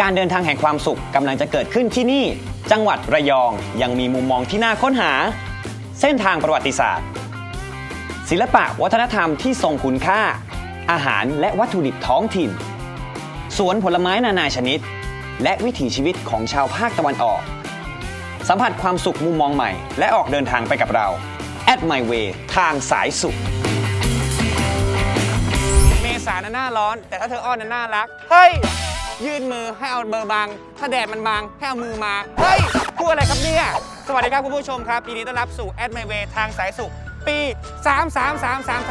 การเดินทางแห่งความสุขกำลังจะเกิดขึ้นที่นี่ จังหวัดระยองยังมีมุมมองที่น่าค้นหา เส้นทางประวัติศาสตร์ ศิลปะวัฒนธรรมที่ทรงคุณค่า อาหารและวัตถุดิบท้องถิ่น สวนผลไม้นานาชนิด และวิถีชีวิตของชาวภาคตะวันออก สัมผัสความสุขมุมมองใหม่ และออกเดินทางไปกับเรา at my way ทางสายสุข เมษาหน้าร้อน แต่ถ้าเธออ้อนน่ารัก เฮ้ย ยื่นมือให้เอาเบอร์บังถ้าแดดมันบังให้เอามือมา เฮ้ยพูดอะไรครับเนี่ย สวัสดีครับคุณผู้ชมครับปีนี้ต้อนรับสู่ At My Way ทางสายสุขปี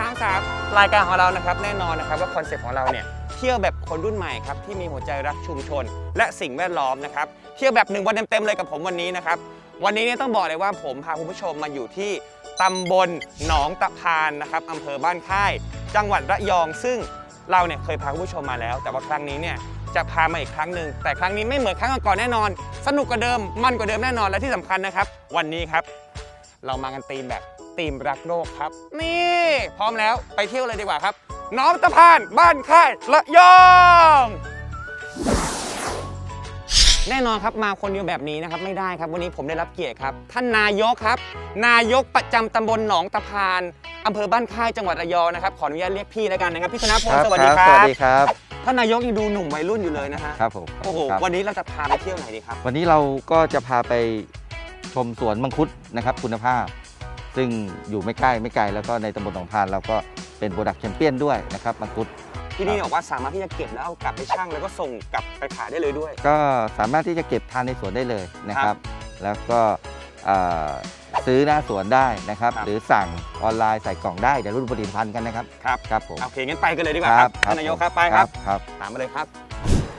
333333 รายการของเรานะครับแน่นอนนะครับว่าคอนเซ็ปต์ของเราเนี่ยเที่ยวแบบคนรุ่นใหม่ครับที่มีหัวใจรักชุมชน และสิ่งแวดล้อมนะครับเที่ยวแบบหนึ่งวันเต็มๆเลยกับผมวันนี้นะครับวันนี้เนี่ยต้องบอกเลยว่าผมพาคุณผู้ชมมาอยู่ที่ตำบลหนองตะพานนะครับอำเภอบ้านค่าย จังหวัดระยอง ซึ่งเราเนี่ยเคยพาคุณผู้ชมมาแล้ว แต่ว่าครั้งนี้เนี่ย จะพามาอีกครั้งหนึ่งแต่ครั้งนี้ไม่เหมือนครั้งก่อนๆแน่นอน สนุกกว่าเดิมมันกว่าเดิมแน่นอนและที่สำคัญนะครับ วันนี้ครับ เรามากันตีมแบบตีมรักโลกครับ นี่ พร้อมแล้วไปเที่ยวเลยดีกว่าครับหน้องตะพานบ้านค่ายระยองแน่นอนครับมาคนเดียวแบบนี้นะครับไม่ได้ครับวันนี้ผมได้รับเกียรติครับ ท่านนายกครับ นายกประจำตำบลหนองตะพานอำเภอบ้านค่ายจังหวัดระยองนะครับขออนุญาตเรียกพี่แล้วกันนะครับพี่ธนพลสวัสดีคสรัวับสดีครับ ท่านนายกยังดูหนุ่มวัยรุ่นอยู่เลยนะฮะครับผมโอ้โหครับวันนี้เราจะพาไปเที่ยวไหนดีครับวันนี้เราก็จะพาไปชมสวนมังคุดนะครับคุณภาพ ซึ่งอยู่ไม่ใกล้ไม่ไกลแล้วก็ในตำบลหนองพานเราก็เป็นโปรดักต์แชมเปี้ยนด้วยนะครับมังคุด ที่นี่บอกว่าสามารถที่จะเก็บแล้วเอากลับไปชั่งแล้วก็ส่งกลับไปขายได้เลยด้วย ก็สามารถที่จะเก็บทานในสวนได้เลยนะคครัรับบแล้วก็เอ่อ ซื้อหน้าสวนได้นะครับ ครับ หรือสั่งออนไลน์ใส่กล่องได้เดี๋ยวรุ่นผลิตภัณฑ์กันนะครับครับครับผมโอเคงั้นไปกันเลยดีกว่าครับท่านนายกครับไปครับครับตามมาเลยครับ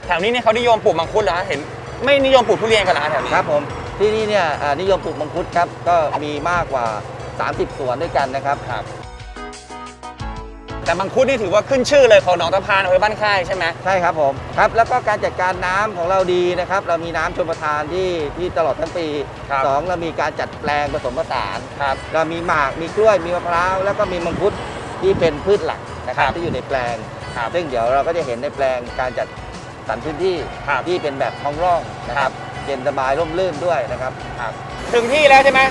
แถวนี้เนี่ยเขานิยมปลูกมังคุดเหรอฮะเห็น ไม่นิยมปลูกทุเรียนกันเหรอฮะแถวนี้ ครับผมที่นี่เนี่ยเอ่อนิยมปลูกมังคุดครับก็มีมากกว่า 30 สวนด้วยกันนะครับครับ แต่มังคุดนี่ถือว่าขึ้นชื่อเลยของหนองตะพานอำเภอบ้านค่ายใช่ไหมใช่ครับผมครับแล้วก็การจัดการน้ำของเราดีนะครับ เรามีน้ำชลประทานที่ที่ตลอดทั้งปีครับสองเรามีการจัดแปลงผสมผสาน ครับ เรามีหมากมีกล้วยมีมะพร้าวแล้วก็มีมังคุดที่เป็นพืชหลักนะครับครับที่อยู่ในแปลง ครับ ซึ่งเดี๋ยวเราก็จะเห็นในแปลงการจัดสรรพื้นที่ครับที่เป็นแบบท้องร่องนะคครัรับบเย็นสบายร่มรื่นด้วยนะครับ ถึงที่แล้วใช่ไหม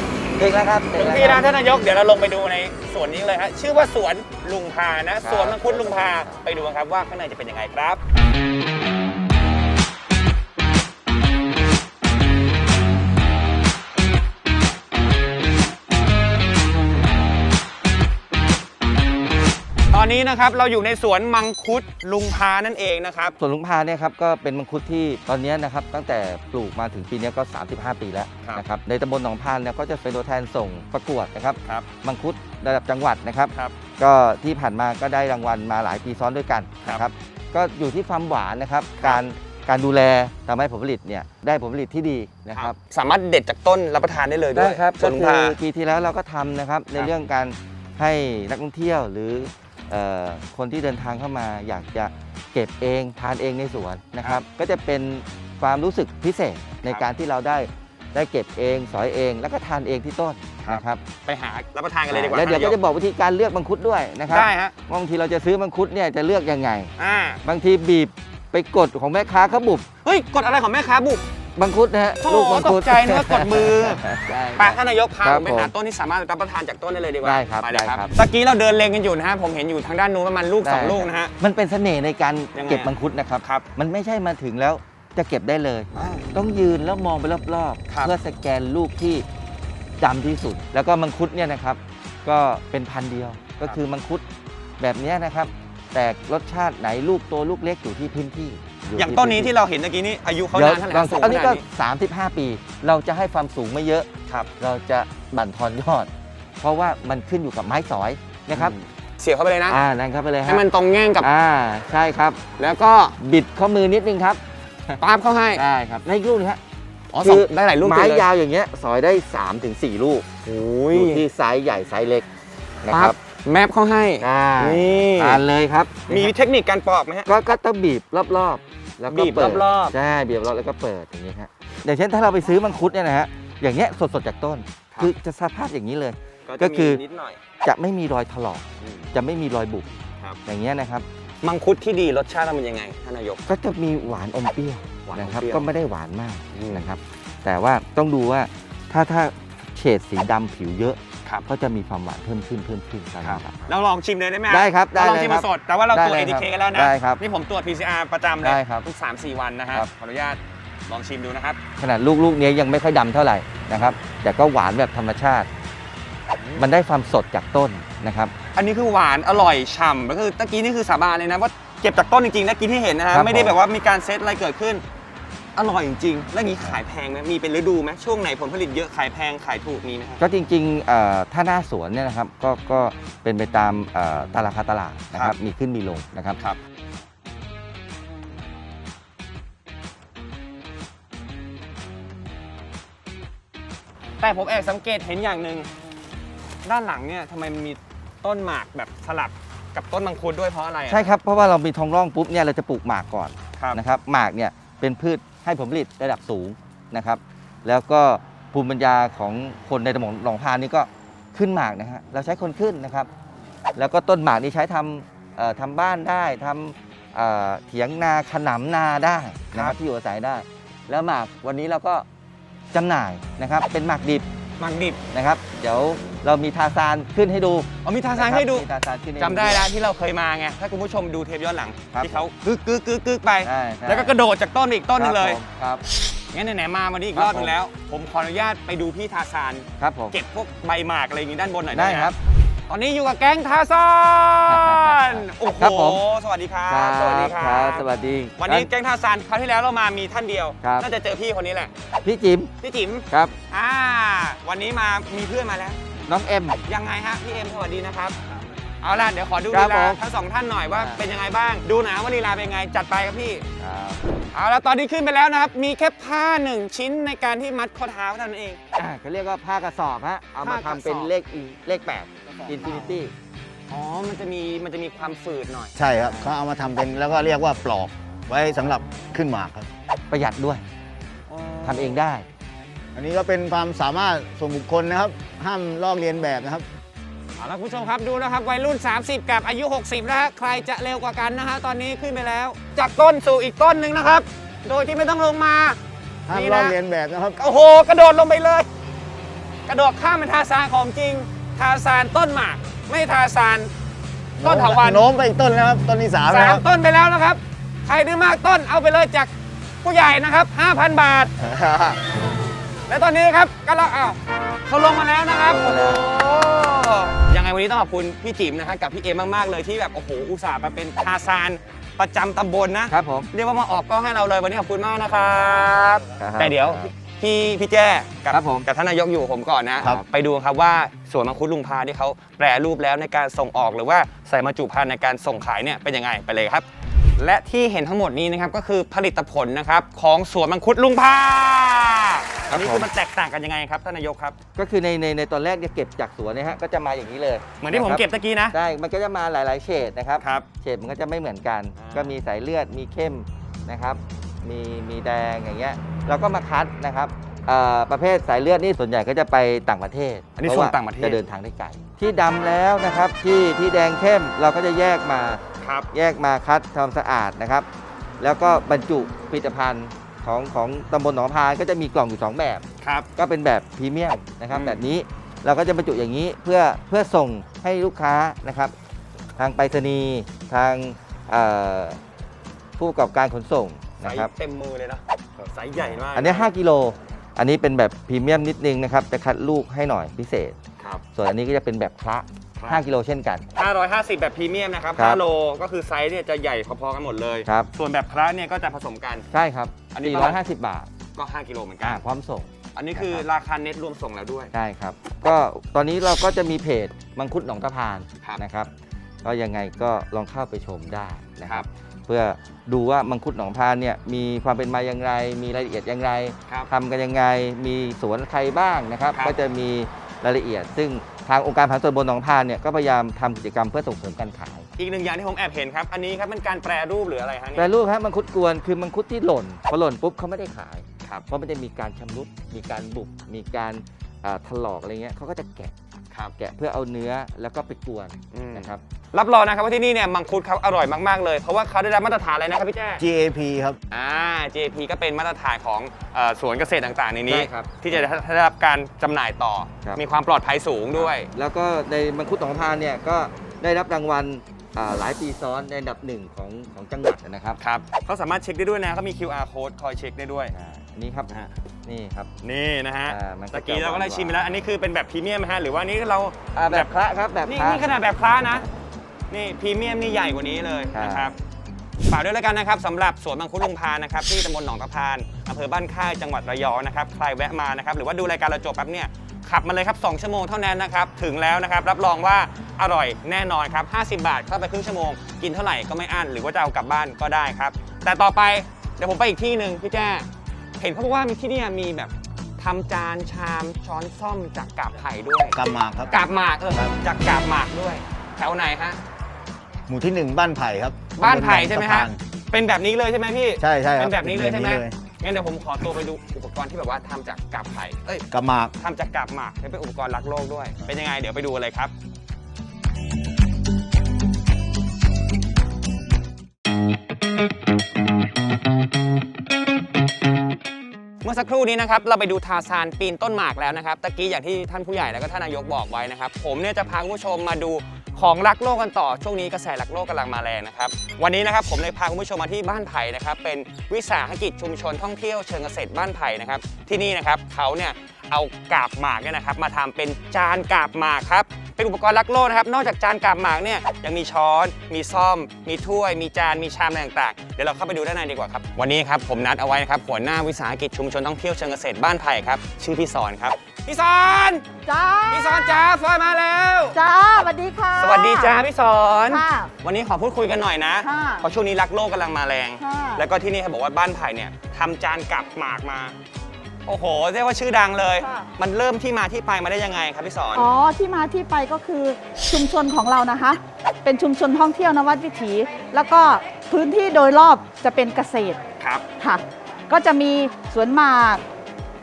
ถึงแล้วครับถึงที่ร้านท่านนายกเดี๋ยวเราลงไปดูในสวนนี้เลยฮะชื่อว่าสวนลุงพานะ สวนมังคุดลุงพาไปดูกันครับว่าข้างในจะเป็นยังไงครับ อนนี้นะครับเราอยู่ในสวนมังคุดลุงพานั่นเองนะครับ ส่วนลุงพาเนี่ยครับก็เป็นมังคุดที่ตอนนี้นะครับตั้งแต่ปลูกมาถึงปีนี้ก็ 35 ปีแล้วครับนะครับในตำบลหนองพานเนี่ยก็จะเป็นตัวแทนส่งประกวดนะครับครับมังคุดระดับจังหวัดนะครับ ครับ ก็ที่ผ่านมาก็ได้รางวัลมาหลายปีซ้อนด้วยกันครับนะครับก็อยู่ที่ความหวานนะครับครับ การการดูแลทำให้ผลผลิตเนี่ยได้ผลผลิตที่ดีนะครับ สามารถเด็ดจากต้นรับประทานได้เลยด้วยได้ครับสวก็นลุงคืพา อปีที่แล้วเราก็ทำนะครับในครับ เรื่องการให้นักท่องเที่ยวหรือเอ่อ คนที่เดินทางเข้ามาอยากจะเก็บเองทานเองในสวนนะครับ ก็จะเป็นความรู้สึกพิเศษในการที่เราได้ได้เก็บเองสอยเอง แล้วก็ทานเองที่ต้นนะครับไปหารับประทานกันเลยดีกว่าแล้วเดี๋ยวก็จะบอกวิธีการเลือกมังคุดด้วยนะครับได้ฮะว่าบางทีเราจะซื้อมังคุดเนี่ยจะเลือกยังไงอ่าบางทีบีบไปกดของแม่ค้าเขาบุบเฮ้ยกดอะไรของแม่ค้าบุก มังคุดนะฮะโถ่ลูกมังคุดตกใจนึกว่ากดมือ ใช่ไปท่านนายกพาครัผบมไปหาผมต้นที่สามารถรับประทานจากต้นได้เลยดีกว่าได้ครับไปเลยครับได้ครับ ตะกี้เราเดินเลงกันอยู่นะฮะผมเห็นอยู่ทางด้านนู้นประมาณลูกสองได้ลูกนะฮะ มันเป็นเสน่ห์ในการยังไงเก็บมังคุดนะครับ ครับมันไม่ใช่มาถึงแล้วจะเก็บได้เลย ต้องยืนแล้วมองไปรอบครับ ๆ เพื่อสแกนลูกที่ดำที่สุด แล้วก็มังคุดเนี่ยนะครับ ก็เป็นพันธุ์เดียว ก็คือมังคุดแบบเนี้ยนะครับ แต่รสชาติไหนลูกโตลูกเล็กอยู่ที่พื้นที่ อย่างต้นนี้ที่เราเห็นตะกี้นี้อายุเขาเดี๋ยวนานเท่าไหร่ลองฮะสูงอันขนี้นาก็ดนี้35 ปี เราจะให้ความสูงไม่เยอะ ครับเราจะบั่นทอนยอดพอราะว่ามันขึ้นอยู่กับไม้สอยนะครับ เสียบเข้าไปเลยนะ อ่านั่นเข้าไปเลยให้ฮะมันตรงแง่งกับ อ่าใช่ครับ แล้วก็บิดข้อมือนิดนึงครับปั๊บเข้าให้ได้ครับในลูกนี้ฮะ อ๋อสองได้หลายลูกไม้ติดเลยยาวอย่างเงี้ยสอยได้3-4ถึง4ลูกโอ้อยยู่ที่ไซส์ใหญ่ไซส์เล็กนะคปั๊รับบ แมปเข้าให้อ่านี่ทานเลยครับมีเทคนิคการปอกไหมฮะ ก็ก็ต้องบีบรอบๆ แล้วก็บีบเปิดรอบๆ ใช่บีบรอบแล้วก็เปิดอย่างนี้ฮะอย่างเช่นถ้าเราไปซื้อมังคุดเนี่ยนะฮะอย่างเงี้ยสดๆจากต้นครับคือจะสภาพอย่างนี้เลย ก็จะคือมีนิดหน่อยจะไม่มีรอยถลอกจะไม่มีรอยบุบครับ อย่างเงี้ยนะครับ มังคุดที่ดีรสชาติมันยังไงท่านนายก ก็จะมีหวานอมเปรี้ยวหวานอมนะครับเปรี้ยวก็ไม่ได้หวานมากอืม นะครับ แต่ว่าต้องดูว่าถ้าถ้าเฉดสีดำผิวเยอะ ครับ ก็จะมีความหวานเพิ่มขึ้นเพิ่มขึ้นตามลำดับ เราลองชิมเลยได้ไหมฮะได้ครับได้เราลองเลยชิมครัมาบสดแต่ว่าเราตรวจ ได้เลยครับ ATK กันแล้วนะ ได้ครับนี่ผมตรวจ PCR ประจำเลยได้ครับทุก3-4 วันนะฮะครับ ขออนุญาตลองชิมดูนะครับขนาดลูกลูกนี้ยังไม่ค่อยดำเท่าไหร่นะครับ แต่ก็หวานแบบธรรมชาติ มันได้ความสดจากต้นนะครับ อันนี้คือหวานอร่อยฉ่ำก็คือตะกี้นี่คือสาบานเลยนะว่าเก็บจากต้นจริงๆนะกินที่เห็นนะฮะครับไม่ได้ผม แบบว่ามีการเซตอะไรเกิดขึ้น อร่อยจริงๆแล้วอย่างนี้ขายแพงไหมมีเป็นฤดูไหมช่วงไหนผลผลิตเยอะขายแพงขายถูกมีไหมฮะก็จริงๆเอ่อถ้าหน้าสวนเนี่ยนะครับก็ก็เป็นไปตามเอ่อตามราคาตลาดนะคครัรับบ มีขึ้นมีลงนะครับ ครับแต่ผมแอบสังเกตเห็นอย่างหนึ่งด้านหลังเนี่ยทำไมมันมีต้นหมากแบบสลับกับต้นมังคุดด้วยเพราะอะไรอะใช่ครับ เพราะว่าเรามีท้องร่องปุ๊บเนี่ยเราจะปลูกหมากก่อนครับ นะครับหมากเนี่ยเป็นพืช ให้ผลผลิตระดับสูงนะครับ แล้วก็ภูมิปัญญาของคนในตำบลหลองพานนี่ก็ขึ้นหมากนะฮะเราใช้คนขึ้นนะครับ แล้วก็ต้นหมากนี่ใช้ทำทำบ้านได้ทำเอ่อเถียงนาขนำนาได้นะครับบที่อยู่อาศัยได้ แล้วหมากวันนี้เราก็จำหน่ายนะครับเป็นหมากดิบ หมากดิบนะครับ เดี๋ยวเรามีทาซานขึ้นให้ดูเอามีทาซานให้ดูมีทาซานขึ้นให้จำได้แล้วที่เราเคยมาไง ถ้าคุณผู้ชมดูเทปย้อนหลัง ครับที่เขากึกกึกกึกกึกไป ใช่ใช่ แล้วก็กระโดดจากต้นไปอีกต้นหนึงเลยครับ งั้นไหนๆมาวันนี้อีกครับรอบหนึงแล้ว ผมขออนุญาตไปดูพี่ทาซาน ครับผม เก็บพวกใบหมากอะไรอย่างงี้ด้านบนหน่อยได้หมครับ ตอนนี้อยู่กับแก๊งทาซานโอ้โหครับผม สวัสดีครับครับ สวัสดีคครัรับบ สวัสดีวันนี้แก๊งทาซานคราวที่แล้วเรามามีท่านเดียว ครับ น่าจะเจอพี่คนนี้แหละ พี่จิ๋มพี่จิ๋มครับ อ่า วันนี้มามีเพื่อนมาแล้ว น้องเอ็มยังไงฮะพี่เอ็มสวัสดีนะครับ เอาล่ะเดี๋ยวขอดูครัลีบลาผมทั้งสองท่านหน่อยว่าอ่า เป็นยังไงบ้าง ดูหนะว่าลีลาเป็นยังไงจัดไปครับพี่ ครับเอาละตอนนี้ขึ้นไปแล้วนะครับ มีแค่ผ้าหนึ่งชิ้นในการที่มัดข้อเท้าเท่านั้นเอง อ่าเขาเรียกว่าผ้ากระสอบฮะเอามาผ้ากระทำสอบเป็นเลขอีเลข8 Infinity อ๋อ มันจะมีมันจะมีความฝืดหน่อย ใช่ครับเขาเอามาทำเป็นแล้วก็เรียกว่าปลอกไว้สำหรับขึ้นหมากครับ ประหยัดด้วยทำเองได้ อันนี้ก็เป็นความสามารถส่วนบุคคลนะครับ ห้ามลอกเลียนแบบนะครับ เอาละคุณผู้ชมครับดูนะครับวัยรุ่น 30 กับอายุ 60 นะฮะใครจะเร็วกว่ากันนะฮะตอนนี้ขึ้นไปแล้ว จากต้นสู่อีกต้นหนึ่งนะครับ โดยที่ไม่ต้องลงมาห้ามนี่ลอกนะเลียนแบบนะครับ โอ้โห กระโดดลงไปเลย กระโดดข้ามเป็นทาซานของจริง ทาซานต้นหมาก ไม่ทาซานต้นเถาวันโน้มไปอีกต้นแล้วครับต้นที่สามแล้วสาคมรับต้นไปแล้วนะครับ ใครได้มากต้นเอาไปเลยจากผู้ใหญ่นะครับ 5,000 บาท และตอนนี้ครับก็เราอ้าวเขาลงมาแล้วนะครับโอ้โหยังไงวันนี้ต้องขอบคุณพี่จิ๋มนะครับกับพี่เอมมากๆเลยที่แบบโอ้โหอุตส่าห์มาเป็นทาซานประจำตำบลนะ ครับผม เรียกว่ามาออกกล้องให้เราเลยวันนี้ขอบคุณมากนะครับ ครับแต่เดี๋ยวพี่พี่แจ้กับครับผมกับท่านนายกอยู่ผมก่อนนะ ครับ ไปดูครับว่าสวนมังคุดลุงพาที่เขาแปรรูปแล้วในการส่งออกหรือว่าใส่มาจุภัณฑ์ในการส่งขายเนี่ยเป็นยังไงไปเลยครับ และที่เห็นทั้งหมดนี้นะครับก็คือผลิตผลนะครับของสวนมังคุดลุงพา อันนี้คือมันแตกต่างกันยังไงครับท่านนายกครับ ก็คือในในในตอนแรกเนี่ยเก็บจากสวนเนี่ยฮะก็จะมาอย่างนี้เลยเหมือนที่ผมะครับเก็บตะกี้นะใช่มันก็จะมาหลาย ๆ เฉดนะครับครับเฉดมันก็จะไม่เหมือนกันอ่าก็มีสายเลือดมีเข้มนะครับ มีมีแดงอย่างเงี้ยเราก็มาคัดนะครับเอ่อประเภทสายเลือดนี่ส่วนใหญ่ก็จะไปต่างประเทศ อันนี้พส่งว่ต่างประเทศจะเดินทางได้ไกลที่ดำแล้วนะครับที่ที่แดงเข้มเราก็จะแยกมาครับแยกมาคัดทำสะอาดนะครับ แล้วก็บรรจุผลิตภัณฑ์ ของของตำบลหนองพานก็จะมีกล่องอยู่สองแบบ ครับ ก็เป็นแบบพรีเมียมนะครับ อืม แบบนี้เราก็จะบรรจุอย่างนี้เพื่อเพื่อส่งให้ลูกค้านะครับ ทางไปรษณีย์ทางเอ่อผู้ประกอบการขนส่งใสนะครับเต็มมือเลยนะไซส์ใหญ่มากอันนี้ 5กิโล อันนี้เป็นแบบพรีเมียมนิดนึงนะครับ จะคัดลูกให้หน่อยพิเศษ ครับ ส่วนอันนี้ก็จะเป็นแบบพระครับ 5 กิโลเช่นกัน 550 แบบพรีเมียมนะครับครับ5โลก็คือไซส์เนี่ยจะใหญ่พอๆกันหมดเลย ครับ ส่วนแบบพระเนี่ยก็จะผสมกัน ใช่ครับอันนี้ประมาณ450 บาทก็ 5 กิโลเหมือนกัอ่าน พร้อมส่ง อันนี้คือราคาเน็ตรวมส่งแล้วด้วย ใช่ครับ ก็ตอนนี้เราก็จะมีเพจมังคุดหนองตะพานครับ นะครับ ก็ยังไงก็ลองเข้าไปชมได้นะคครัรับ บเพื่อดูว่ามังคุดหนองพานเนี่ยมีความเป็นมาอย่างไร มีรายละเอียดอย่างไรครับ ทำกันยังไง มีสวนใครบ้างนะครับ ครับ ก็จะมีรายละเอียดซึ่ง ทางองค์การผันส่วนบนหนองพานเนี่ยก็พยายามทำกิจกรรมเพื่อส่งเสริมการขาย อีกหนึ่งอย่างที่ผมแอบเห็นครับ อันนี้ครับเป็นการแปรรูปหรืออะไรฮะแปรเนี่ยรูปฮะมังคุดกวนคือมังคุดที่หล่นพอหล่นปุ๊บเขาไม่ได้ขายครับเพราะมันจะมีการชำรุดมีการบุบมีการอ่า ถลอกอะไรเงี้ยเขาก็จะแกะครับแกะเพื่อเอาเนื้อแล้วก็ไปกวนอืมนะครับรับรองนะครับว่าที่นี่เนี่ยมังคุดเขาอร่อยมากๆเลยเพราะว่าเขาได้รับมาตรฐานอะไรนะครับพี่แจ้ GAP ครับ อ่า JP ก็เป็นมาตรฐานของเอ่อสวนเกษตรต่างๆในนี้ ใช่ครับที่จะได้รับการจำหน่ายต่อ ครับ มีความปลอดภัยสูงด้วย แล้วก็ในมังคุดหนองพานเนี่ยก็ได้รับรางวัลอ่าหลายปีซ้อนในอันดับหนึ่งของของจังหวัดนะครับ ครับเขาสามารถเช็คได้ด้วยนะเขามี QR code คอยเช็คได้ด้วยอ่าอั นนี้ครับนะฮะ นี่ครับ นี่นะฮะอ่ามันก็ตะกี้จะเราก็ได้ชิมไปแล้วอันนี้คือเป็นแบบพรีเมียมไหมฮะ หรือว่านี่เราอ่าแบบคละครับแบบนี่คละนี่ขนาดแบบคล้านะ นี่พรีเมียมนี่ใหญ่กว่านี้เลยครับ นะครับ ฝากด้วยแล้วกันนะครับสำหรับสวนมังคุดลุงพานนะครับที่ตำบลหนองตะพานอำเภอบ้านค่ายจังหวัดระยองนะครับ ใครแวะมานะครับ หรือว่าดูรายการเราจบแป๊บเนี่ยขับมาเลยครับ 2 ชั่วโมงเท่านั้นนะครับ ถึงแล้วนะครับ รับรองว่าอร่อยแน่นอนครับ 50 บาทเข้าไปครึ่งชั่วโมง กินเท่าไหร่ก็ไม่อั้นหรือว่าจะเอากลับบ้านก็ได้ครับ แต่ต่อไปเดี๋ยวผมไปอีกที่หนึ่งพี่แจ้ เห็นเขาบอกว่ามีที่เนี่ยมีแบบทำจานชามช้อนซ่อมจากกาบไผ่ด้วยกำมากครับ กาบหมากเออจากกาบหมากด้วย แถวไหนฮะ หมู่ที่หนึ่งบ้านไผ่ครับบ้านไผ่ใช่ไหมฮะตำบลหนองสเป็นแบบนี้เลยใช่ไหมพี่ะพานใช่ใช่ครับเป็นแบบนี้เลยใช่ไหมป็นแบบงั้นเดี๋ยวผมขอตัวไปดูอุปกรณ์ที่แบบว่าทำจากกาบไผ่เอ้ยกำมากทำจากกาบหมากให้เป็นอุปกรณ์รักโลกด้วย เป็นยังไง เดี๋ยวไปดูกันเลยครับเมื่อสักครู่นี้นะครับเราไปดูทาซานปีนต้นหมากแล้วนะครับตะกี้อย่างที่ท่านผู้ใหญ่แล้วก็ท่านนายกบอกไว้นะครับ ผมเนี่ยจะพาคุณผู้ชมมาดูของรักโลกกันต่อช่วงนี้กระแสรักโลกกำลังมาแรงนะครับ วันนี้นะครับผมเลยพาคุณผู้ชมมาที่บ้านไผ่นะครับเป็นวิสาหกิจชุมชนท่องเที่ยวเชิงเกษตรบ้านไผ่นะครับที่นี่นะครับเขาเนี่ย เอากาบหมากเนี่ยนะครับมาทำเป็นจานกาบหมากครับเป็นอุปกรณ์รักโลกนะครับนอกจากจานกาบหมากเนี่ยยังมีช้อน มีซ่อม มีถ้วย มีจานมีชามอะไรต่างๆ เดี๋ยวเราเข้าไปดูด้านในดีกว่าครับวันนี้ครับผมนัดเอาไว้นะครับหัวหน้าวิสาหกิจชุมชนท่องเที่ยวเชิงเกษตรบ้านไผ่ครับชื่อพี่สอนครับพี่สอนจ้าพี่สอนจ้าฟอยมาแล้วจ้าสวัสดีค่ะ สวัสดีจ้าพี่สอนค่ะวันนี้ขอพูดคุยกันหน่อยนะค่ะเพราะช่วงนี้รักโลกกำลังมาแรงค่ะแล้วก็ที่นี่เขาบอกว่าบ้านไผ่เนี่ยทำจานกับหมากมา โอ้โห เรียกว่าชื่อดังเลย ค่ะ มันเริ่มที่มาที่ไปมาได้ยังไงครับพี่สอน อ๋อที่มาที่ไปก็คือชุมชนของเรานะคะ เป็นชุมชนท่องเที่ยวนวัดวิถี แล้วก็พื้นที่โดยรอบจะเป็นเกษตรครับ ค่ะ ก็จะมีสวนหมาก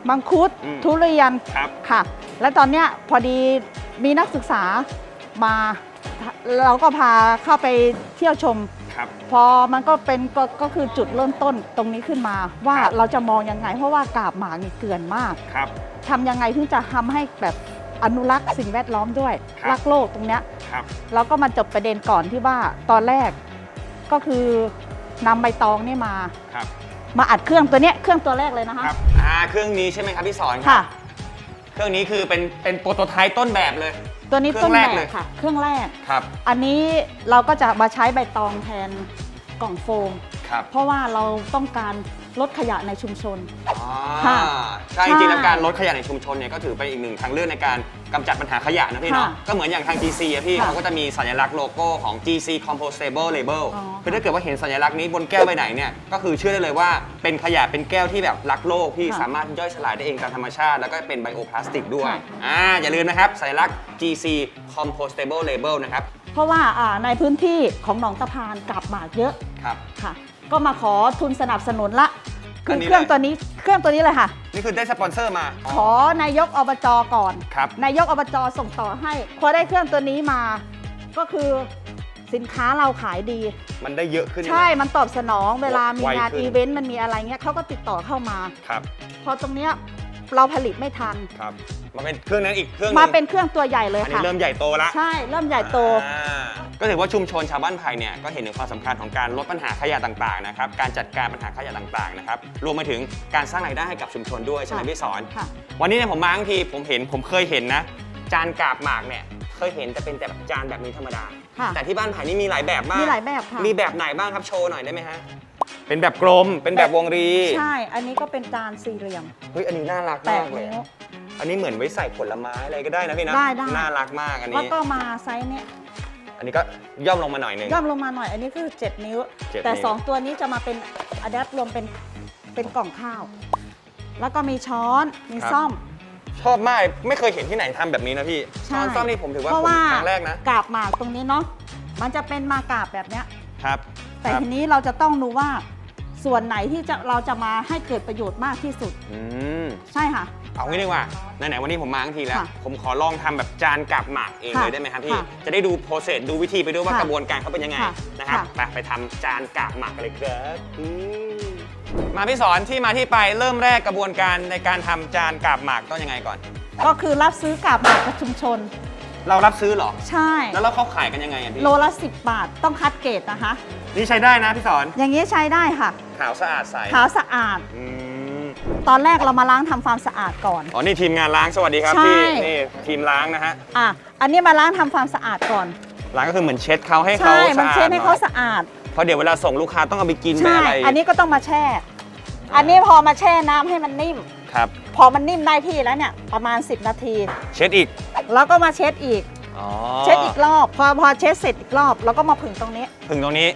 มังคุด อืม ทุเรียนครับ ค่ะ และตอนเนี้ยพอดีมีนักศึกษามา เราก็พาเข้าไปเที่ยวชม ครับ พอมันก็เป็นก็ก็คือจุดเริ่มต้นตรงนี้ขึ้นมาว่าครับ เราจะมองยังไง เพราะว่ากาบหมากนี่เกลื่อนมากครับ ทำยังไงถึงจะทำให้แบบอนุรักษ์สิ่งแวดล้อมด้วยครับ รักโลกตรงเนี้ย ครับ เราก็มาจบประเด็นก่อนที่ว่าตอนแรกก็คือนำใบตองนี่มา ครับมาอัดเครื่องตัวเนี้ยเครื่องตัวแรกเลยนะคะครับอ่าเครื่องนี้ใช่ไหมครับพี่สอนรับ ค่ะ เครื่องนี้คือเป็นเป็นโปรโตไทป์ต้นแบบเลย ตัวนี้เครื่ต้อนงแบแรกบเลยค่ะ เครื่องแรก ครับ อันนี้เราก็จะมาใช้ใบตองแทนกล่องโฟม ครับ เพราะว่าเราต้องการลดขยะในชุมชนอ๋อค่ะใช่จริงๆแล้วใช่การลดขยะในชุมชนเนี่ยก็ถือเป็นอีกหนึ่งทางเลือกในการกำจัดปัญหาขยะนะพี่เนาะ ค่ะก็เหมือนอย่างทาง GC อะพี่ค่ะเขาก็จะมีสัญลักษณ์โลโก้ของ GC Compostable Label อ๋อคือถ้าเกิดว่าเห็นสัญลักษณ์นี้บนแก้วใบไหนเนี่ยก็คือเชื่อได้เลยว่าเป็นขยะเป็นแก้วที่แบบรักโลกที่ค่ะสามารถย่อยสลายได้เองตามธรรมชาติ แล้วก็เป็นไบโอพลาสติกด้วยค่ะ อ่าอย่าลืมนะครับสัญลักษณ์ GC Compostable Label นะครับเพราะว่าอ่าในพื้นที่ของหนองตะพานกาบหมากเยอะครับ ค่ะ ก็มาขอทุนสนับสนุนละคือัอนนี้เครื่องเลย ตัวนี้เครื่องตัวนี้เลยค่ะ นี่คือได้สปอนเซอร์มาขอนายกอบจก่อน ครับ นายกอบจส่งต่อให้ พอได้เครื่องตัวนี้มา ก็คือสินค้าเราขายดี มันได้เยอะขึ้นใช่ มันตอบสนองเวลามีไวงานขึ้นอีเวนต์มันมีอะไรเงี้ยเขาก็ติดต่อเข้ามา ครับ พอตรงเนี้ยเราผลิตไม่ทัน ครับ มาเป็นเครื่องนั้นอีกเครื่องหมานึ่งเป็นเครื่องตัวใหญ่เลยอันนี้ค่ะ เริ่มใหญ่โตละ ใช่เริ่มใหญ่โต อ่าก็ถือว่าชุมชนชาวบ้านไผ่เนี่ยก็เห็นถึงความสำคัญของการลดปัญหาขยะต่างๆนะครับ การจัดการปัญหาขยะต่างๆนะครับ รวมไปถึงการสร้างรายได้ให้กับชุมชนด้วยใช่ไหมค่ะพี่สอน ค่ะ วันนี้เนี่ยผมมาทั้งทีผมเห็นผมเคยเห็นนะ จานกาบหมากเนี่ยเคยเห็นแต่เป็นแต่แบบจานแบบนี้ธรรมดา ค่ะ แต่ที่บ้านไผ่นี่มีหลายแบบมากมีหลายแบบค่ะ มีแบบไหนบ้างครับโชว์หน่อยได้ไหมฮะ เป็นแบบกลม เป็นแบบวงรี ใช่ อันนี้ก็เป็นจานสี่เหลี่ยมเฮ้ยอันนี้น่ารักแปมาดกเลยนิ้วอั นนี้เหมือนไว้ใส่ผลไม้อะไรก็ได้นะพี่นะได้ได้ น่ารักมากอันแล้วนี้ ก็มาไซส์เนี้ยอันนี้ก็ย่อมลงมาหน่อยหนึง ย่อมลงมาหน่อยอันนี้คือ 7 นิ้ว เจ็ดแต่ นิ้ว 2 ตัวนี้จะมาเป็นอะแดปรวมเป็นเป็นกล่องข้าว แล้วก็มีช้อนมีซ่อม ชอบมากไม่เคยเห็นที่ไหนทำแบบนี้นะพี่ใช่ ช้อนซ่อมนี่ผมถือว่าเพผมราะว่าครั้งแรกนะกาบหมากตรงนี้เนาะมันจะเป็นมากาบแบบเนี้ย ครับแต่ครับทีนี้เราจะต้องดูว่าส่วนไหนที่จะเราจะมาให้เกิดประโยชน์มากที่สุด อืม ใช่ค่ะ เอางี้ดีกว่าไหนๆวันนี้ผมมาทั้งทีแล้ว ค่ะผมขอลองทำแบบจานกับหมากเองค่ะเลยได้ไหมครับพี่ค่ะจะได้ดูโปรเซสดูวิธีไปด้วยว่าค่ะกระบวนการเขาเป็นยังไงค่ะนะครับค่ะไปไปทำจานกับหมากกันเลยครับอืมมาพี่สอนที่มาที่ไปเริ่มแรกกระบวนการในการทำจานกับหมากต้องยังไงก่อน ก็คือรับซื้อกาบหมากกับชุมชน เรารับซื้อเหรอ ใช่ แล้วเราเขาขายกันยังไงอะพี่โลละ 10 บาทต้องคัดเกรดนะคะ นี่ใช้ได้นะพี่สอนอย่างนี้ใช้ได้ค่ะ ขาวสะอาดใสขาวสะอาด อืม ตอนแรกเรามาล้างทำความสะอาดก่อน อ๋อ นี่ทีมงานล้างสวัสดีครับใช่ พี่นี่ทีมล้างนะฮะ อะอันนี้มาล้างทำความสะอาดก่อน ล้างก็คือเหมือนเช็ดเขาให้เขาใช่ สะอาดมันเช็ดให้เขาหน่อยสะอาด เพราะเดี๋ยวเวลาส่งลูกค้าต้องเอาไปกินไปใช่ อะไรอันนี้ก็ต้องมาแช่ อันนี้พอมาแช่น้ำให้มันนิ่ม ครับ พอมันนิ่มได้ที่แล้วเนี่ยประมาณ 10 นาที เช็ดอีก แล้วก็มาเช็ดอีก อ๋อเช็ดอีกรอบ พอพอเช็ดเสร็จอีกรอบ แล้วก็มาผึ่งตรงนี้ ผึ่งตรงนี้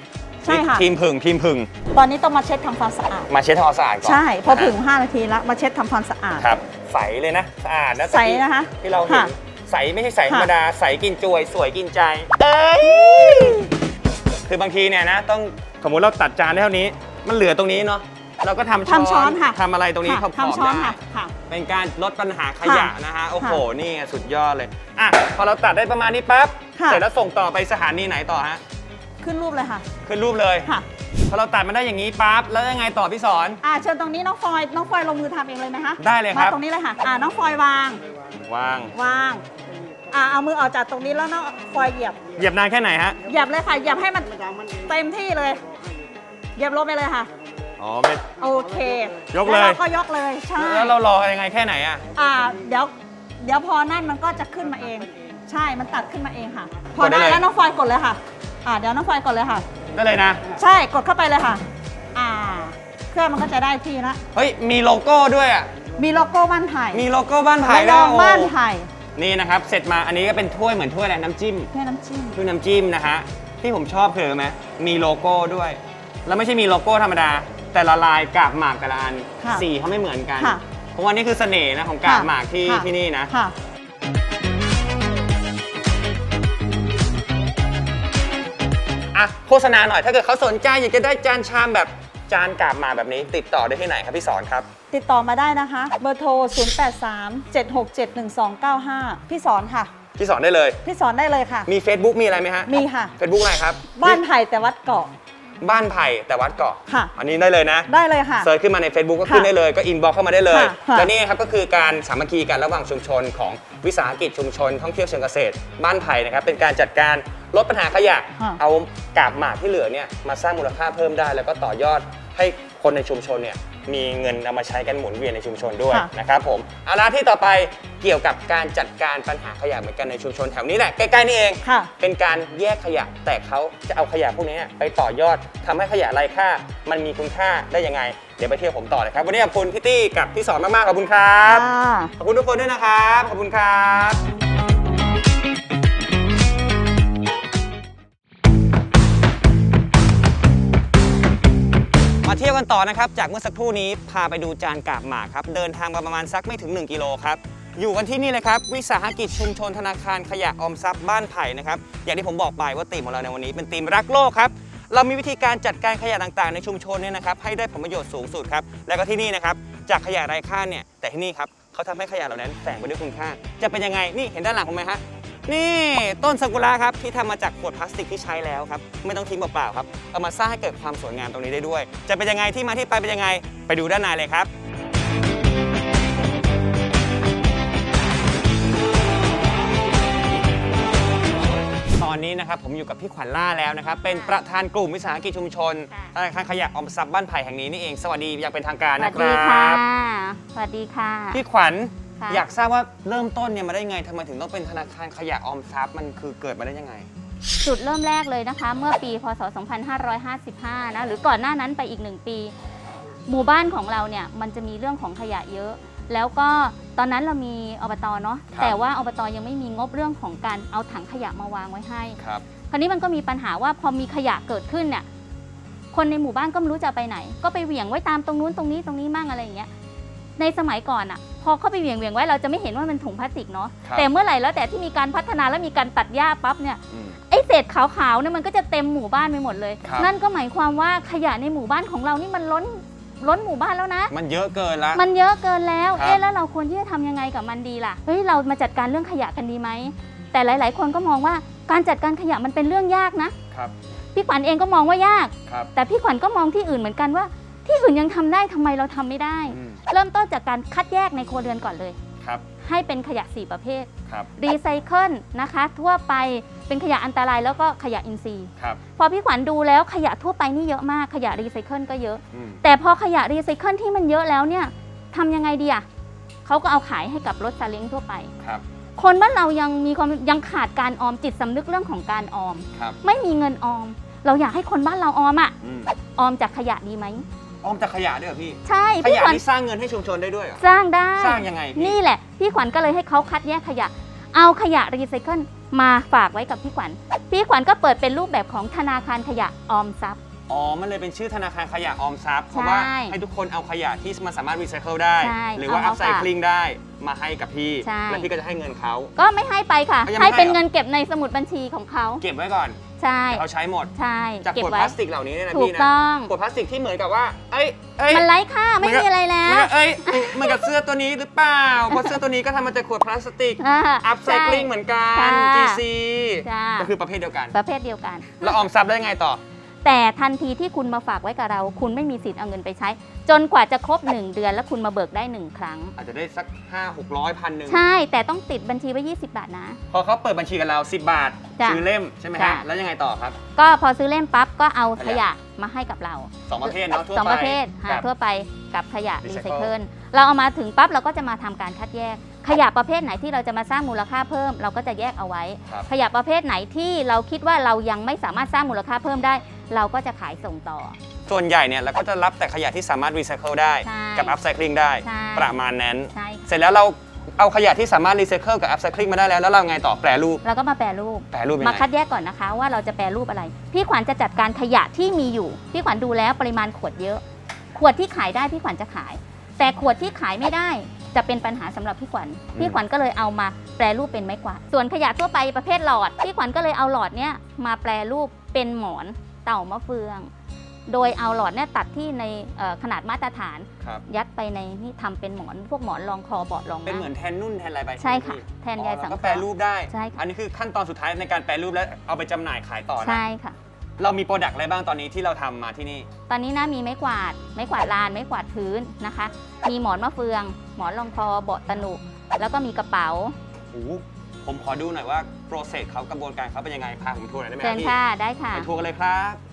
ใช่ค่ะ ทีมผึ่งทีมผึ่งตอนนี้ต้องมาเช็ดทำความสะอาด มาเช็ดทำความสะอาดก่อนใช่ พอผึ่งนะ5นาทีแล้วมาเช็ดทำความสะอาด ครับ ใสเลยนะ สะอาดนะใสนะคะที่เราเห็น ค่ะใสไม่ใช่ใสธรรมค่ะดา ใสกินจวย สวยกินใจ เอ้ย คือบางทีเนี่ยนะ ต้องสมมติเราตัดจานได้เท่านี้ มันเหลือตรงนี้เนาะ เราก็ทำช้อนทำช้อนค่ะ ทำอะไรตรงนี้ขค่ะอบๆทำช้อนได้ ค่ะค่ะ เป็นการลดปัญหาขยะค่ะนะฮะ โอ้โหค่ะนี่ไงสุดยอดเลย อะ พอเราตัดได้ประมาณนี้ปั๊บ ค่ะ เสร็จแล้วส่งต่อไปสถานีไหนต่อฮะ ขึ้นรูปเลยค่ะขึ้นรูปเลยค่ะพอเราตัดมาได้อย่างนี้ปั๊บแล้วยังไงต่อพี่สอน อ่าเชิญตรงนี้น้องฟอยน้องฟอยลงมือทำเองเลยไหมคะได้เลยครับ มาตรงนี้เลยค่ะอ่าน้องฟอยวางวางวางอ่าเอามือออกจากตรงนี้แล้วน้องฟอยเหยียบเหยียบนานแค่ไหนฮะเหยียบเลยค่ะเหยียบให้มันเต็มที่เลยเหยียบลงไปเลยค่ะอ๋อไม่โอเคยกเลยแวเราก็ยกเลยใช่แล้วเรารอยังไงแค่ไหนอะอ่าเดี๋ยวเดี๋ยวพอนั่นมันก็จะขึ้นมาเอง ใช่มันตัดขึ้นมาเองค่ะ พอกดได้ได้เลยแล้วน้องฟอยกดเลยค่ะ อ่าเดี๋ยวน้องฟอยกดเลยค่ะ ได้เลยนะ ใช่กดเข้าไปเลยค่ะ อ่า เครื่องมันก็จะได้ที่ละเฮ้ย มีโลโก้ด้วยอะ มีโลโก้บ้านไผ่มีโลโก้บ้านไผ่ระด้ยวยองโอ้บ้านไผ่นี่นะครับ เสร็จมาอันนี้ก็เป็นถ้วยเหมือนถ้วยอะไรน้ำจิ้ม แค่น้ำจิ้มถ้วยน้ำจิ้มนะฮะ ที่ผมชอบคืออะไรไหมมีโลโก้ด้วย แล้วไม่ใช่มีโลโก้ธรรมดา แต่ละลายกาบหมากแต่ละอันค่ะสีเขาไม่เหมือนกัน ค่ะเพราะว่านี่คือเสน่ห์นะของกาบหมากที่ค่ะที่นี่นะ ค่ะ อะโฆษณาหน่อยถ้าเกิดเขาสนใจอยากจะได้จานชามแบบจานกาบหมากแบบนี้ ติดต่อได้ที่ไหนครับพี่สอนครับ ติดต่อมาได้นะคะ เบอร์โทร 083 767 1295 พี่สอนค่ะ พี่สอนได้เลย พี่สอนได้เลยค่ะ มี Facebook มีอะไรไหมฮะมีค่ะเฟซบุ๊กอะไรครับ บ้านไผ่แต่วัดเกาะ บ้านไผ่แต่วัดเกาะค่ะอันนี้ได้เลยนะ ได้เลยค่ะ เซิร์ชขึ้นมาใน Facebook ก็ค่ะขึ้นได้เลยก็อินบ็อกเข้ามาได้เลยค่ะค่ะและนี่ครับก็คือการสามัคคีกันระหว่างชุมชนของวิสาหกิจชุมชนท่องเที่ยวเชิงเกษตร บ้านไผ่นะครับเป็นการจัดการลดปัญหาขยะ ค่ะ เอากาบหมากที่เหลือเนี่ยมาสร้างมูลค่าเพิ่มได้ แล้วก็ต่อยอดให้ คนในชุมชนเนี่ยมีเงินนำมาใช้กันหมุนเวียนในชุมชนด้วยค่ะ นะครับผมเอาละที่ต่อไปเกี่ยวกับการจัดการปัญหาขยะเหมือนกันในชุมชนแถวนี้แหละใกล้ๆนี่เอง ค่ะ เป็นการแยกขยะแต่เขาจะเอาขยะพวกนี้เนี่ยไปต่อยอดทำให้ขยะไร้ค่า มันมีคุณค่าได้ยังไง เดี๋ยวไปเที่ยวผมต่อเลยครับ วันนี้ขอบคุณพี่ตี้กับพี่สอนมากๆขอบคุณครับค่ะขอบคุณทุกคนด้วยนะครับ ขอบคุณครับ เที่ยวกันต่อนะครับ จากเมื่อสักครู่นี้พาไปดูจานกาบหมากครับ เดินทางมาประมาณสักไม่ถึง 1 กิโลครับ อยู่กันที่นี่เลยครับ วิสาหกิจชุมชนธนาคารขยะออมทรัพย์บ้านไผ่นะครับ อย่างที่ผมบอกไปว่าธีมของเราในวันนี้เป็นธีมรักโลกครับ เรามีวิธีการจัดการขยะต่างๆ ในชุมชนเนี่ยนะครับให้ได้ผลประโยชน์สูงสุดครับ แล้วก็ที่นี่นะครับจากขยะไร้ค่าเนี่ยแต่ที่นี่ครับเขาทำให้ขยะเหล่านั้นแฝงไปด้วยคุณค่า จะเป็นยังไงนี่เห็นด้านหลังผมไหมฮะ นี่ต้นซากุระครับที่ทำมาจากขวดพลาสติกที่ใช้แล้วครับไม่ต้องทิ้งเปล่าๆครับเอามาสร้างให้เกิดความสวยงามตรงนี้ได้ด้วย จะเป็นยังไงที่มาที่ไปเป็นยังไง ไปดูด้านในเลยครับตอนนี้นะครับผมอยู่กับพี่ขวัญล่าแล้วนะครับเป็นประธานกลุ่มวิสาหกิจชุมชนธนาคารขยะออมทรัพย์บ้านไผ่แห่งนี้นี่เอง สวัสดีอย่างเป็นทางการสวันะสคดีรัค่ะบสวัสดีค่ะ พี่ขวัญ ค่ะอยากทราบว่าเริ่มต้นเนี่ยมาได้ยังไงทำไมถึงต้องเป็นธนาคารขยะออมทรัพย์มันคือเกิดมาได้ยังไง จุดเริ่มแรกเลยนะคะ เมื่อปี พศ 2555 นะ หรือก่อนหน้านั้นไปอีกหนึ่งปี หมู่บ้านของเราเนี่ย มันจะมีเรื่องของขยะเยอะ แล้วก็ตอนนั้นเรามีอบตเนาะ ครับ แต่ว่าอบตยังไม่มีงบเรื่องของการเอาถังขยะมาวางไว้ให้ ครับ คราวนี้มันก็มีปัญหาว่าพอมีขยะเกิดขึ้นเนี่ยคนในหมู่บ้านก็ไม่รู้จะไปไหน ก็ไปเหวี่ยงไว้ตามตรงนู้นตรงนี้ตรงนี้มั่งอะไรอย่างเงี้ย ในสมัยก่อนอะพอเข้าไปเหวี่ยงเหวี่ยงไว้เราจะไม่เห็นว่ามันถุงพลาสติกเนาะครับ แต่เมื่อไหร่แล้วแต่ที่มีการพัฒนาและมีการตัดหญ้าปั๊บเนี่ยอืม ไอ้เศษขาวๆเนี่ยมันก็จะเต็มหมู่บ้านไปหมดเลย ครับ นั่นก็หมายความว่าขยะในหมู่บ้านของเรานี่มันล้นล้นหมู่บ้านแล้วนะ มันเยอะเกินละ มันเยอะเกินแล้ว ครับ เอ๊ะแล้วเราควรที่จะทำยังไงกับมันดีล่ะ เฮ้ย เรามาจัดการเรื่องขยะกันดีไหม แต่หลาย ๆ คนก็มองว่าการจัดการขยะมันเป็นเรื่องยากนะ ครับ พี่ขวัญเองก็มองว่ายาก ครับ แต่พี่ขวัญก็มองที่อื่นเหมือนกันว่า ที่อื่นยังทำได้ทำไมเราทำไม่ได้ อืมเริ่มต้นจากการคัดแยกในครัวเรือนก่อนเลย ครับให้เป็นขยะ 4 ประเภท ครับรีไซเคิลนะคะ ทั่วไปเป็นขยะอันตรายแล้วก็ขยะอินทรีย์ ครับพอพี่ขวัญดูแล้วขยะทั่วไปนี่เยอะมากขยะรีไซเคิลก็เยอะ อืมแต่พอขยะรีไซเคิลที่มันเยอะแล้วเนี่ยทำยังไงดีอะเขาก็เอาขายให้กับรถซาเล้งทั่วไป ครับคนบ้านเรายังมีความยังขาดการออมจิตสำนึกเรื่องของการออม ครับไม่มีเงินออม เราอยากให้คนบ้านเราออมอะอืมออมจากขยะดีไหม อ้อมจากขยะด้วยเหรอพี่ ใช่ขพี่ยะขวัญนี่สร้างเงินให้ชุมชนได้ด้วยเหรอ สร้างได้ สร้างยังไงพี่ นี่แหละ พี่ขวัญก็เลยให้เขาคัดแยกขยะ เอาขยะรีไซเคิลมาฝากไว้กับพี่ขวัญ พี่ขวัญก็เปิดเป็นรูปแบบของธนาคารขยะออมทรัพย์ อ๋อ มันเลยเป็นชื่อธนาคารขยะออมทรัพย์เพราะว่าใช่ให้ทุกคนเอาขยะที่มันสามารถรีไซเคิลได้ ใช่หรือว่าเอาอัมาพไซคลิงได้มาให้กับพี่ ใช่ แล้วพี่ก็จะให้เงินเขา ก็ไม่ให้ไปค่ะยังไม่ให้เป็นให้เหรอ เงินเก็บในสมุดบัญชีของเขา เก็บไว้ก่อน ใช่เดี๋ยวเขาใช้หมด ใช่จากเก็บขวดไว้พลาสติกเหล่านี้เนี่ยนะถูกพี่นะต้อง ขวดพลาสติกที่เหมือนกับว่า เอ้ยเอ้ยมันไร้ค่าไม่เหมือนกับมีอะไรแล้เหมือนวกับเอ้ยเหมือนกับเสื้อตัวนี้หรือเปล่าเพราะเสื้อตัวนี้ก็ทำมาจากขวดพลาสติกอ่าอัพไซคลิงใช่เหมือนกันค่ะ GC จ้า ก็คือประเภทเดียวกันประเภทเดียวกัน แล้วออมทรัพย์ได้ไงต่อ แต่ทันทีที่คุณมาฝากไว้กับเรา คุณไม่มีสิทธิ์เอาเงินไปใช้ จนกว่าจะครบ 1 เดือนแล้วคุณมาเบิกได้ 1 ครั้ง อาจจะได้สัก 5 600พันหนึ่งใช่แต่ต้องติดบัญชีไว้ 20 บาทนะ พอเขาเปิดบัญชีกับเรา 10 บาท จ้ะซื้อเล่มใช่ไหมฮะ จ้ะ แล้วยังไงต่อครับ ก็พอซื้อเล่มปั๊บก็เอาขยะมาให้กับเราสองประเภทเนาะทั่วสองไปประเภทหากับ ทั่วไปกับขยะ Recycle รีไซเคิลเราเอามาถึงปั๊บเราก็จะมาทำการคัดแยก ขยะประเภทไหนที่เราจะมาสร้างมูลค่าเพิ่ม เราก็จะแยกเอาไว้ ครับ ขยะประเภทไหนที่เราคิดว่าเรายังไม่สามารถสร้างมูลค่าเพิ่มได้ เราก็จะขายส่งต่อ ส่วนใหญ่เนี่ยเราก็จะรับแต่ขยะที่สามารถรีไซเคิลได้ใช่กับอัพไซคลิงได้ใช่ ประมาณนั้น ใช่ เสร็จแล้วเราเอาขยะที่สามารถรีไซเคิลกับอัพไซคลิงมาได้แล้วแล้วเราไงต่อแปรรูปเราก็มาแปรรูป แปรรูปยังมาไงคัดแยกก่อนนะคะ ว่าเราจะแปรรูปอะไร พี่ขวัญจะจัดการขยะที่มีอยู่ พี่ขวัญดูแล้วปริมาณขวดเยอะ ขวดที่ขายได้พี่ขวัญจะขาย แต่ขวดที่ขายไม่ได้จะเป็นปัญหาสำหรับพี่ขวัญพี่ขวัญก็เลยเอามาแปรรูปเป็นไม้กวาดส่วนขยะทั่วไปประเภทหลอด พี่ขวัญก็เลยเอาหลอดเนี้ยมาแปรรูปเป็นหมอน เต่ามะเฟือง โดยเอาหลอดเนี่ยตัดที่ในเอ่อขนาดมาตรฐาน ครับยัดไปในนี่ทำเป็นหมอนพวกหมอนรองคอเบาะรองเป็นนั่เหมือนงแทนนุ่นแทนอะไรไปใช่ค่ะ ไหมพี่แทนใยสังอ๋อเคก็แปรราะรูห์ปได้ ใช่ค่ะ อันนี้คือขั้นตอนสุดท้ายในการแปรรูปแล้วเอาไปจำหน่ายขายต่อนะ ใช่ค่ะ เรามีโปรดักต์อะไรบ้างตอนนี้ที่เราทำมาที่นี่ ตอนนี้นะมีไม้กวาด ไม้กวาดลาน ไม้กวาดพื้นนะคะ มีหมอนมะเฟือง หมอนรองคอเบาะตะหนุแล้วก็มีกระเป๋า โอ้โหผมขอดูหน่อยว่า โปรเซสเขากระบวนการเขาเป็นยังไงพาผมทัวร์หน่อยได้ไหมคเชิรับญพี่ค่ะได้ค่ะ ไปทัวร์กันเลยครับ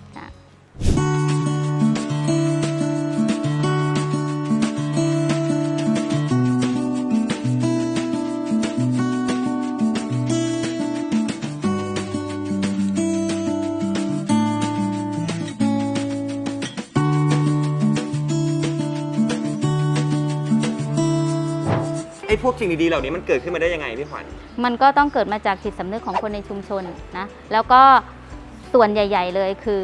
อ้พวกสิ่งดีๆเหล่านี้มันเกิดขึ้นมาได้ยังไงพี่ขวัญ มันก็ต้องเกิดมาจากจิตสำนึกของคนในชุมชนนะ แล้วก็ส่วนใหญ่ ๆ เลยคือ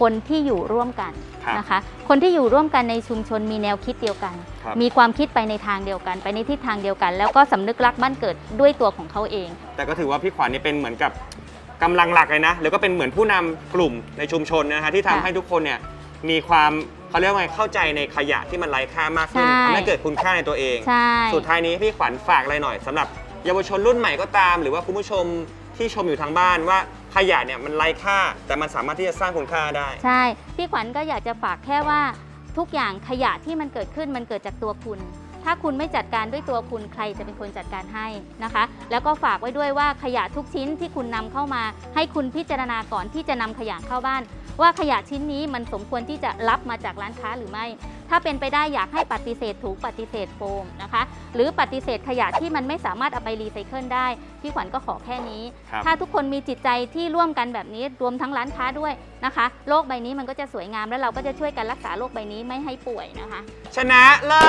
คนที่อยู่ร่วมกันครับนะคะ คนที่อยู่ร่วมกันในชุมชนมีแนวคิดเดียวกัน ครับ มีความคิดไปในทางเดียวกัน ไปในทิศทางเดียวกัน แล้วก็สำนึกรักบ้านเกิดด้วยตัวของเขาเอง แต่ก็ถือว่าพี่ขวัญเนี่ยเป็นเหมือนกับกำลังหลักเลยนะหรือก็เป็นเหมือนผู้นำกลุ่มในชุมชนนะฮะที่ทำค่ะ ให้ทุกคนเนี่ยมีความ เขาเรียกว่าไงเข้าใจในขยะที่มันไร้ค่ามากขึ้นใช่ ทำให้เกิดคุณค่าในตัวเอง ใช่ สุดท้ายนี้พี่ขวัญฝากอะไรหน่อยสำหรับเยาวชนรุ่นใหม่ก็ตาม หรือว่าคุณผู้ชมที่ชมอยู่ทางบ้านว่าขยะเนี่ยมันไร้ค่า แต่มันสามารถที่จะสร้างคุณค่าได้ ใช่ พี่ขวัญก็อยากจะฝากแค่ว่าทุกอย่างขยะที่มันเกิดขึ้นมันเกิดจากตัวคุณ ถ้าคุณไม่จัดการด้วยตัวคุณใครจะเป็นคนจัดการให้นะคะ แล้วก็ฝากไว้ด้วยว่าขยะทุกชิ้นที่คุณนำเข้ามา ให้คุณพิจารณาก่อนที่จะนำขยะเข้าบ้าน ว่าขยะชิ้นนี้มันสมควรที่จะรับมาจากร้านค้าหรือไม่ ถ้าเป็นไปได้อยากให้ปฏิเสธถุงปฏิเสธโฟมนะคะ หรือปฏิเสธขยะที่มันไม่สามารถเอาไปรีไซเคิลได้พี่ขวัญก็ขอแค่นี้ ครับ ถ้าทุกคนมีจิตใจที่ร่วมกันแบบนี้รวมทั้งร้านค้าด้วยนะคะ โลกใบนี้มันก็จะสวยงามแล้วเราก็จะช่วยกันรักษาโลกใบนี้ไม่ให้ป่วยนะคะ ชนะเลิ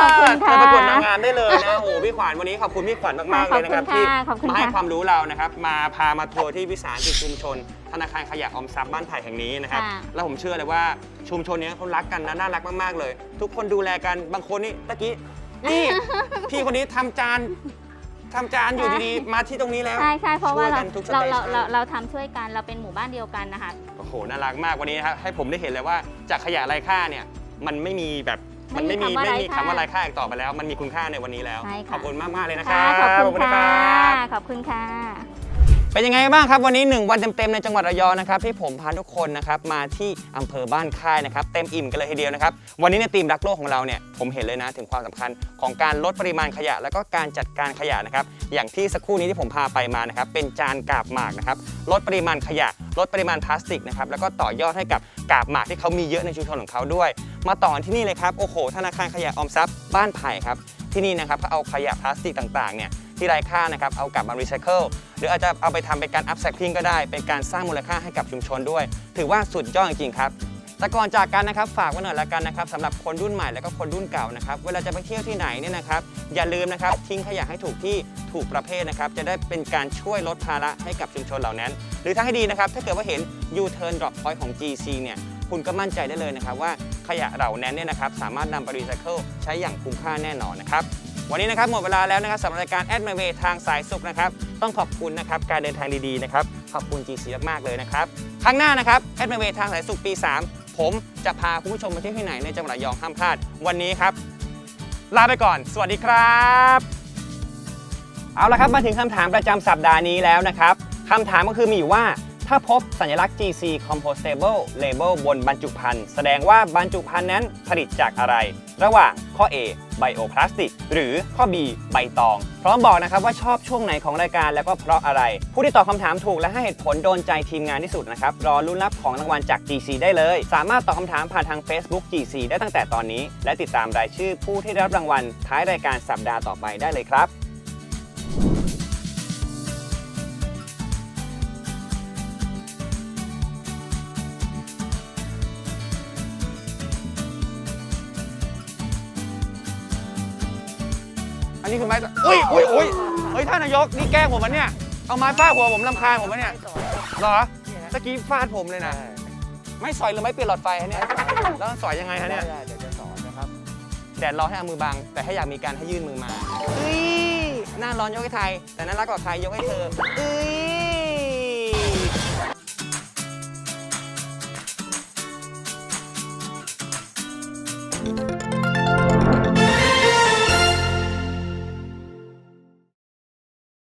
ขอบคุณศค่ะ เธอประกวดนางงามได้เลยนะ โอ้โหพี่ขวัญวันนี้ขอบคุณพี่ขวัญมากๆเลยนะครับขอบคุณที่ค่ะขอบคุณมาให้ค่ะ ความรู้เรานะครับ มาพามาทัวร์ที่วิสาหกิจชุมชน ธนาคารขยะออมทรัพย์บ้านไผ่แห่งนี้นะครับ ค่ะ แล้วผมเชื่อเลยว่าชุมชนเนี้ยเขารักกันนะน่ารักมากๆเลย ทุกคนดูแลกันบางคนนี่ตะกี้นี่ พี่คนนี้ทำจานทำจานอยู่ดีๆมาที่ตรงนี้แล้ว ใช่ใช่เพราะว่าช่วยเรากันทุกเรา station เราเราเราทำช่วยกันเราเป็นหมู่บ้านเดียวกันนะคะ โอ้โหน่ารักมากวันนี้นะครับให้ผมได้เห็นเลยว่าจากขยะไร้ค่าเนี่ยมันไม่มีแบบมันไม่มีไม่ไม่มีมีคำคำว่าว่าไร้ไร้ค่า ค่าอีกต่อไปแล้ว มันมีคุณค่าในวันนี้แล้วใช่ค่ะ ขอบคุณมากมากๆเลยนะครัค่ะบขอบคุณนะค่ะ รับ ขอบคุณค่ะ เป็นยังไงบ้างครับวันนี้ 1 วันเต็มๆในจังหวัดระยองนะครับที่ผมพาทุกคนนะครับมาที่อำเภอบ้านค่ายนะครับเต็มอิ่มกันเลยทีเดียวนะครับวันนี้ในทีมรักโลกของเราเนี่ยผมเห็นเลยนะถึงความสำคัญของการลดปริมาณขยะ แล้วก็การจัดการขยะนะครับอย่างที่สักครู่นี้ที่ผมพาไปมานะครับเป็นจานกาบหมากนะครับลดปริมาณขยะ ลดปริมาณพลาสติกนะครับแล้วก็ต่อยอดให้กับกาบหมากที่เขามีเยอะในชุมชนของเขาด้วย มาต่อที่นี่เลยครับโอ้โหธนาคารขยะออมทรัพย์บ้านไผ่ครับที่นี่นะครับเขาเอาขยะพลาสติกต่างๆเนี่ย ที่ไร้ค่านะครับเอากลับมารีไซเคิลหรืออาจจะเอาไปทำเป็นการอัพไซคลิงก็ได้ เป็นการสร้างมูลค่าให้กับชุมชนด้วย ถือว่าสุดยอดจริงๆครับแต่ก่อนจากกันนะครับฝากไว้หน่อยละกันนะครับสำหรับคนรุ่นใหม่แล้วก็คนรุ่นเก่านะครับเวลาจะไปเที่ยวที่ไหนเนี่ยนะครับอย่าลืมนะครับทิ้งขยะให้ถูกที่ถูกประเภทนะครับจะได้เป็นการช่วยลดภาระให้กับชุมชนเหล่านั้น หรือถ้าให้ดีนะครับถ้าเกิดว่าเห็น U-turn drop point ของ GC เนี่ยคุณก็มั่นใจได้เลยนะครับว่าขยะเหล่านั้นเนี่ยนะครับสามารถนำไปรีไซเคิลใช้อย่างคุ้มค่าแน่นอนนะครับ วันนี้นะครับหมดเวลาแล้วนะครับสำหรับรายการแอดมาเวทางสายสุขนะครับ ต้องขอบคุณนะครับการเดินทางดีๆนะครับขอบคุณ GC มากๆเลยนะครับครั้งหน้านะครับแอดมาเวทางสายสุขปี 3 ผมจะพาคุณผู้ชมไปเที่ยวที่ไหนในจังหวัดระยองห้ามพลาด วันนี้ครับ ลาไปก่อน สวัสดีครับ เอาละครับมาถึงคำถามประจำสัปดาห์นี้แล้วนะครับคำถามก็คือมีอยู่ว่า ถ้าพบสัญลักษณ์ GC Compostable Label บนบรรจุภัณฑ์แสดงว่าบรรจุภัณฑ์นั้นผลิตจากอะไร ระหว่างข้อ A ไบโอพลาสติก หรือข้อ B ใบตอง พร้อมบอกนะครับว่าชอบช่วงไหนของรายการแล้วก็เพราะอะไร ผู้ที่ตอบคำถามถูกและให้เหตุผลโดนใจทีมงานที่สุดนะครับ รอลุ้นรับของรางวัลจาก GC ได้เลย สามารถตอบคำถามผ่านทาง Facebook GC ได้ตั้งแต่ตอนนี้ และติดตามรายชื่อผู้ที่ได้รับรางวัลท้ายรายการสัปดาห์ต่อไปได้เลยครับ นี้คือไม้อุ้ยอุ้ยอุ้ยเฮ้ยท่านนายกนี่แกล้งผมมันเนี่ย เอาไม้ฟาดหัวผมลำคาญผมมันเนี่ยเหรอตะกี้ฟาดผมเลยนะ ไม่สอยหรือไม่เปลี่ยนหลอดไฟฮะเนี่ย แล้วสอยยังไงฮะเนี่ย ได้เดี๋ยวจะสอนนะครับ แดดร้อนให้เอามือบัง แต่ถ้าอยากมีการให้ยื่นมือมาเอ้ยหน้าร้อนยกให้ไทย แต่น่ารักกว่าใครยกให้เธอเอ้ย